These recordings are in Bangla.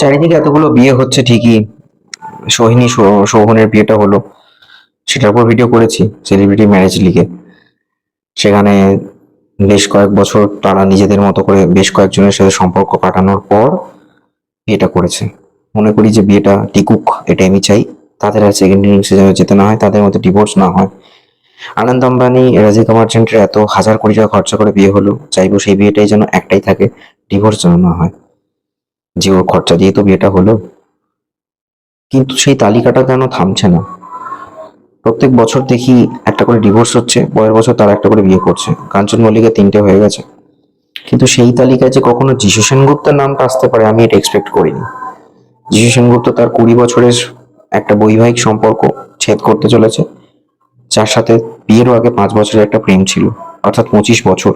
চারিদিকে এতগুলো বিয়ে হচ্ছে ঠিকই। সোহিনী সৌ- শোভনের বিয়েটা হলো। সেটার উপর ভিডিও করেছি সেলিব্রিটি ম্যারেজ লিগে সেখানে বেশ কয়েক বছর তারা নিজেদের মতো করে বেশ কয়েকজনের সাথে সম্পর্ক কাটানোর পর বিয়েটা করেছে। মনে করি যে বিয়েটা টিকুক এটা আমি চাই। তাদের আর সেকেন্ড ইনিংসে যেন যেতে না হয়, তাদের মধ্যে ডিভোর্স না হয়। আনন্দ আম্বানি রাজিকা মার্চেন্টের এত হাজার কোটি টাকা খরচা করে বিয়ে হলো, চাইব সেই বিয়েটাই যেন একটাই থাকে ডিভোর্স যেন না হয়। যে ওর খরচা দিয়ে তো বিয়েটা হলো। কিন্তু সেই তালিকাটা কেন থামছে না? প্রত্যেক বছর দেখি একটা করে ডিভোর্স হচ্ছে, পরের বছর তারা একটা করে বিয়ে করছে। কাঞ্চন মল্লিকের তিনটে হয়ে গেছে। কিন্তু সেই তালিকায় যে কখনো যিশু সেনগুপ্তের নামটা আসতে পারে, আমি এটা এক্সপেক্ট করিনি। যিশু সেনগুপ্ত তার কুড়ি বছরের একটা বৈবাহিক সম্পর্ক ছেদ করতে চলেছে। যার সাথে বিয়েরও আগে পাঁচ বছরের একটা প্রেম ছিল, অর্থাৎ পঁচিশ বছর।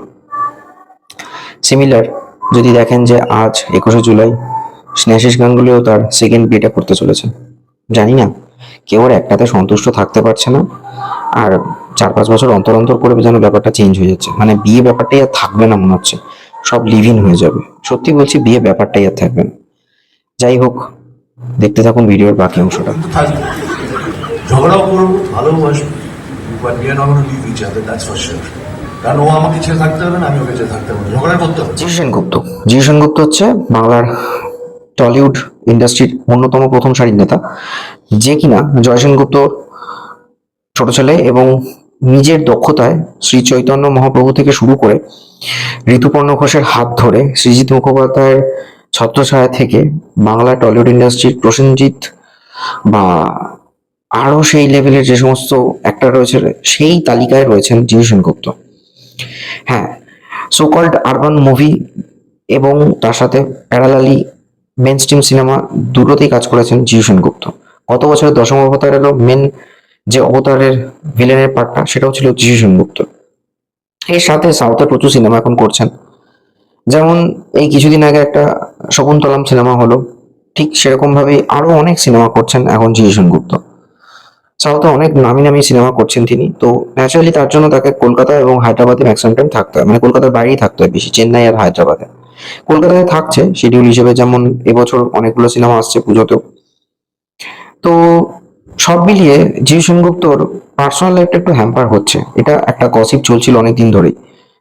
সিমিলার যদি দেখেন যে আজ একুশে জুলাই স্নেহাশিস গাঙ্গুলিও তার সেকেন্ড বিয়েটা করতে চলেছে। জানি না, কেউ আর একটাতে সন্তুষ্ট থাকতে পারছে না, আর চার পাঁচ বছর অন্তর অন্তর করে যেন ব্যাপারটা চেঞ্জ হয়ে যাচ্ছে। মানে বিয়ে ব্যাপারটাই আর থাকবে না মনে হচ্ছে, সব লিভ ইন হয়ে যাবে। সত্যি বলছি, বিয়ে ব্যাপারটাই আর থাকবে না। যাই হোক, দেখতে থাকুন ভিডিওর বাকি অংশটা। ঝগড়াও করব ভালোবাসবো কারণ ও আমাকে ছেড়ে থাকতে হবে না, আমি ওকে ছেড়ে থাকতে পারব ঝগড়া করতে হবে। জিশু সেনগুপ্ত। জিশু সেনগুপ্ত হচ্ছে বাংলার টলিউড ইন্ডাস্ট্রির অন্যতম প্রথম সারির নেতা। যে কিনা জয় সেনগুপ্ত ছোট ছেলে এবং নিজের দক্ষতায় শ্রী চৈতন্য মহাপ্রভু থেকে শুরু করে ঋতুপর্ণ ঘোষের হাত ধরে শ্রীজিৎ মুখোপাধ্যায়ের ছত্রছায়া থেকে বাংলা টলিউড ইন্ডাস্ট্রির প্রসেনজিৎ বা আরও সেই লেভেলের যে সমস্ত অ্যাক্টর রয়েছে, সেই তালিকায় রয়েছেন জিশু সেনগুপ্ত। হ্যাঁ সো কল্ড আরবান মুভি এবং তার সাথে প্যারালালি মেন স্ট্রিম সিনেমা দুটোতেই কাজ করেছেন জিউ সেনগুপ্ত। গত বছরের দশম অবতার এলো মেন যে অবতারের ভিলেনের পার্টটা সেটাও ছিল জিউ সেনগুপ্ত। এর সাথে সাউথে প্রচুর সিনেমা এখন করছেন। যেমন এই কিছুদিন আগে একটা শকুন্তলম সিনেমা হলো, ঠিক সেরকম ভাবেই আরও অনেক সিনেমা করছেন এখন জিউ সেনগুপ্ত। সাউথে অনেক নামি নামি সিনেমা করছেন তিনি। তো ন্যাচারালি তার জন্য তাকে কলকাতা এবং হায়দ্রাবাদে ম্যাক্সিমাম টাইম থাকতে হয়। মানে কলকাতার বাইরেই থাকতে হয় বেশি, চেন্নাই আর হায়দ্রাবাদে। কলকাতায় থাকছে শিডিউল হিসেবে যেমন এবছর অনেকগুলো সিনেমা আসছে পুজোতেও। তো সব মিলিয়ে জিউ সেনগুপ্তর পার্সোনাল লাইফটা একটু হ্যাম্পার হচ্ছে। এটা একটা গসিপ চলছিল অনেকদিন ধরেই।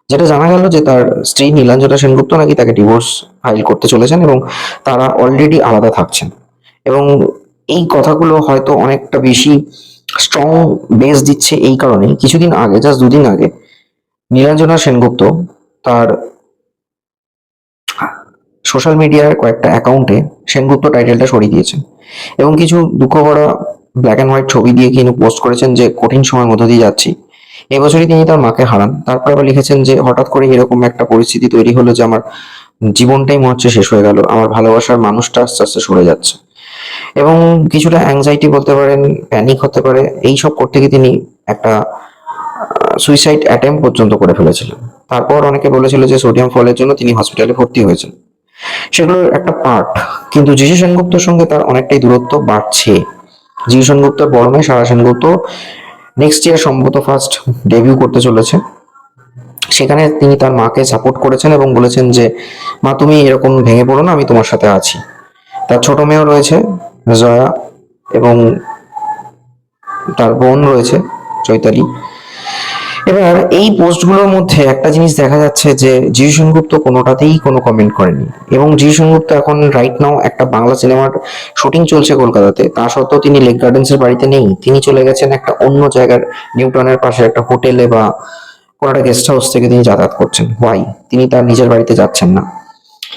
যেটা জানা গেল যে তার স্ত্রী নীলাঞ্জনা সেনগুপ্ত নাকি তাকে ডিভোর্স ফাইল করতে চলেছেন এবং তারা অলরেডি আলাদা থাকছেন। এবং এই কথাগুলো হয়তো অনেকটা বেশি স্ট্রং বেস দিচ্ছে এই কারণে। কিছুদিন আগে জাস্ট দুদিন আগে, নীলাঞ্জনা সেনগুপ্ত তার সোশ্যাল মিডিয়ার কয়েকটা অ্যাকাউন্টে সেনগুপ্ত টাইটেলটা সরিয়ে দিয়েছেন এবং কিছু দুঃখ করা ব্ল্যাক অ্যান্ড হোয়াইট ছবি দিয়ে কিন্তু পোস্ট করেছেন যে, কঠিন সময়ের মধ্য দিয়ে যাচ্ছি। এবছরই তিনি তার মাকে হারান। তারপর আবার লিখেছেন যে, হঠাৎ করে এরকম একটা পরিস্থিতি তৈরি হলো যে, আমার জীবনটাই মনে হচ্ছে শেষ হয়ে গেল। আমার ভালোবাসার মানুষটা আস্তে আস্তে সরে যাচ্ছে। এবং কিছুটা অ্যাংজাইটি বলতে পারেন প্যানিক হতে পারে এই সব করতে গিয়ে তিনি একটা সুইসাইড অ্যাটেম্প পর্যন্ত করে ফেলেছিলেন। তারপর অনেকে বলেছিল যে সোডিয়াম ফলের জন্য তিনি হসপিটালে ভর্তি হয়েছেন। সেগুলোর একটা পার্ট কিন্তু যিশু সেনগুপ্তর সঙ্গে তার অনেকটাই দূরত্ব বাড়ছে। যিশু সেনগুপ্তর বড় মেয়ে সারা সেনগুপ্ত নেক্সট ইয়ার সম্ভবত ফার্স্ট ডেবিউ করতে চলেছে। সেখানে তিনি তার মাকে সাপোর্ট করেছেন এবং বলেছেন যে, মা, তুমি এরকম ভেঙে পড়ো না, আমি তোমার সাথে আছি। তার ছোট মেয়েও রয়েছে, জয়া, এবং তার বোন রয়েছে, চৈতালি। এবার এই পোস্টগুলোর মধ্যে একটা জিনিস দেখা যাচ্ছে যে জিউ সেনগুপ্ত কোনোটাতেই কোনো কমেন্ট করেনি। এবং জিউ সেনগুপ্ত এখন রাইট নাও একটা বাংলা সিনেমার শুটিং চলছে কলকাতাতে। তা সত্ত্বেও তিনি লেক গার্ডেন্সের বাড়িতে নেই। তিনি চলে গেছেন একটা অন্য জায়গার নিউটনের পাশে একটা হোটেলে বা কোনো একটা গেস্ট হাউস থেকে তিনি যাতায়াত করছেন। ওয়াই তিনি তার নিজের বাড়িতে যাচ্ছেন না।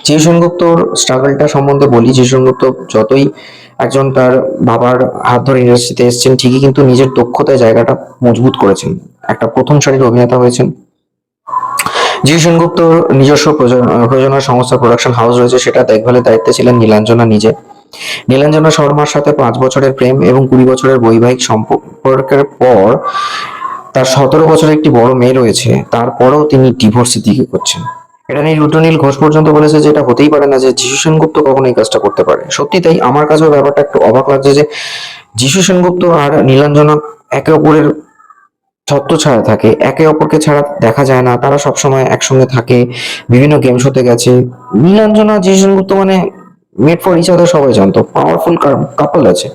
জিউ সেনগুপ্তর স্ট্রাগলটা সম্বন্ধে বলি জিউ সেনগুপ্ত যতই একজন তার বাবার হাত ধরে ইন্ডাস্ট্রিতে এসেছেন, ঠিকই কিন্তু নিজের দক্ষতায় জায়গাটা মজবুত করেছেন। একটা প্রথম সারির অভিনেতা হয়েছেন। জিউ সেনগুপ্ত নিজস্ব প্রযোজ- প্রযোজনা সংস্থা প্রোডাকশন হাউস রয়েছে, সেটা দেখভালের দায়িত্বে ছিলেন নীলাঞ্জনা নিজে। নীলাঞ্জনা শর্মার সাথে পাঁচ বছরের প্রেম এবং কুড়ি বছরের বৈবাহিক সম্পর্কের পর তার সতেরো বছরের একটি বড় মেয়ে রয়েছে, তারপরেও তিনি ডিভোর্সের দিকে করছেন। এটা নিয়ে রুদ্রনীল ঘোষ পর্যন্ত বলেছে যে এটা হতেই পারে না যে যিশু সেনগুপ্ত কখনো এই কাজটা করতে পারে। সত্যি তাই আমার কাছেও ব্যাপারটা একটু অবাক লাগছে যে যিশু সেনগুপ্ত আর নীলাঞ্জনা একে অপরের ছত্রছায়া থাকে, একে অপরকে ছাড়া দেখা যায় না, তারা সবসময় একসঙ্গে থাকে, বিভিন্ন গেম শোতে গেছে। নীলাঞ্জনা, যিশু সেনগুপ্ত মানে মেড ফর ইচ আদার সবাই জানতো পাওয়ারফুল কাপল আছে।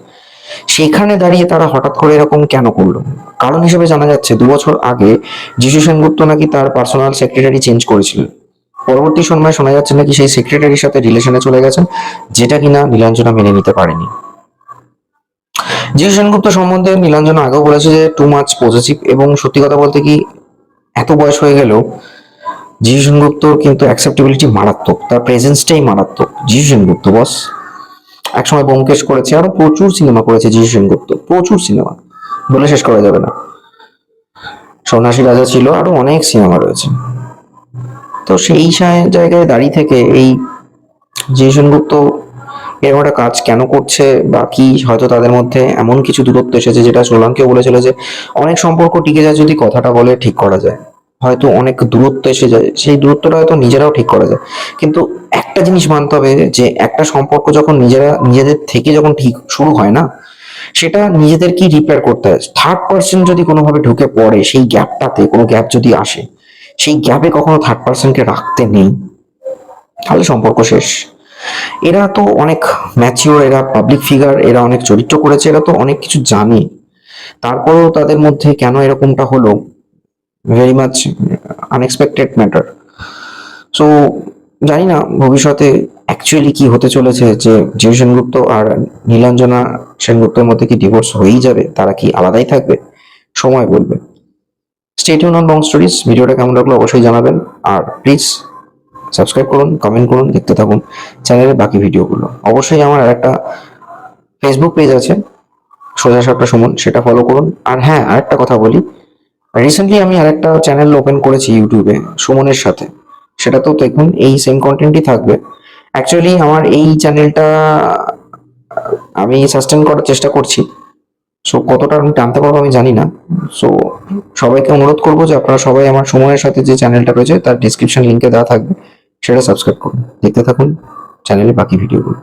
সেখানে দাঁড়িয়ে তারা হঠাৎ করে এরকম কেন করল? কারণ হিসেবে জানা যাচ্ছে, দু বছর আগে যিশু সেনগুপ্ত নাকি তার পার্সোনাল সেক্রেটারি চেঞ্জ করেছিলেন। পরবর্তী সময় শোনা যাচ্ছে নাকি সেই সেক্রেটারির সাথে রিলেশনে চলে গেছেন, যেটা কিনা নীলাঞ্জনা মেনে নিতে পারেনি। যিশু সেনগুপ্ত সম্বন্ধে নীলাঞ্জনা আগেও বলেছে যে টু মাচ পজিটিভ এবং সত্যি কথা বলতে কি, এত বয়স হয়ে গেলেও যিশু সেনগুপ্তর কিন্তু অ্যাকসেপ্টেবিলিটি মারাত্মক, তার প্রেজেন্সটাই মারাত্মক। যিশু সেনগুপ্ত বস একসময় বোমকেশ করেছে, আরও প্রচুর সিনেমা করেছে যিশু সেনগুপ্ত, প্রচুর সিনেমা বলে শেষ করা যাবে না। সন্ন্যাসী রাজা ছিল, আরও অনেক সিনেমা রয়েছে। তো সেই জায়গায় দাঁড়িয়ে থেকে এই যিশু সেনগুপ্ত এরকম একটা কাজ কেন করছে বা কি হয়তো তাদের মধ্যে এমন কিছু দূরত্ব এসেছে যেটা সোলাঙ্কেও বলেছিল যে অনেক সম্পর্ক টিকে যায় যদি কথাটা বলে ঠিক করা যায়। হয়তো অনেক দূরত্ব এসে যায়, সেই দূরত্বটা হয়তো নিজেরাও ঠিক করা যায়। কিন্তু একটা জিনিস মানতে হবে যে একটা সম্পর্ক যখন নিজেরা, নিজেদের থেকে যখন ঠিক শুরু হয় না, সেটা নিজেদেরকেই রিপেয়ার করতে হয়? থার্ড পার্সন যদি কোনোভাবে ঢুকে পড়ে সেই গ্যাপটাতে কোনো গ্যাপ যদি আসে সেই গ্যাপে কখনো থার্ড পার্সনকে রাখতে নেই। তাহলে সম্পর্ক শেষ। এরা তো অনেক ম্যাচিওর এরা পাবলিক ফিগার এরা অনেক চরিত্র করেছে, এরা তো অনেক কিছু জানে। তারপরেও তাদের মধ্যে কেন এরকমটা হলো? Very much unexpected matter so জানি না, ভবিষ্যতে অ্যাকচুয়ালি কি হতে চলেছে, যে জিউ সেনগুপ্ত আর নীলাঞ্জনা সেনগুপ্তের মধ্যে কি ডিভোর্স হয়েই যাবে? তারা কি আলাদাই থাকবে? সময় বলবে। স্টেটিউন অন বং স্টোরিজ ভিডিওটা কেমন লাগল অবশ্যই জানাবেন। আর প্লিজ সাবস্ক্রাইব করুন কমেন্ট করুন, দেখতে থাকুন চ্যানেলের বাকি ভিডিওগুলো। অবশ্যই আমার আরেকটা ফেসবুক পেজ আছে, সোজা সাপটা সুমন, সেটা ফলো করুন। আর হ্যাঁ আরেকটা কথা বলি। রিসেন্টলি আমি আরেকটা চ্যানেল ওপেন করেছি ইউটিউবে সুমনের সাথে। সেটা তো দেখুন, এই সেম কন্টেন্টই থাকবে। অ্যাকচুয়ালি আমার এই চ্যানেলটা আমি সাস্টেন করার চেষ্টা করছি। সো কতটা আমি টানতে পারব আমি জানি না। সো সবাইকে অনুরোধ করব যে আপনারা সবাই আমার সময়ের সাথে যে চ্যানেলটা রয়েছে, তার ডিসক্রিপশন লিঙ্কে দেওয়া থাকবে, সেটা সাবস্ক্রাইব করুন। দেখতে থাকুন, চ্যানেলে বাকি ভিডিওগুলো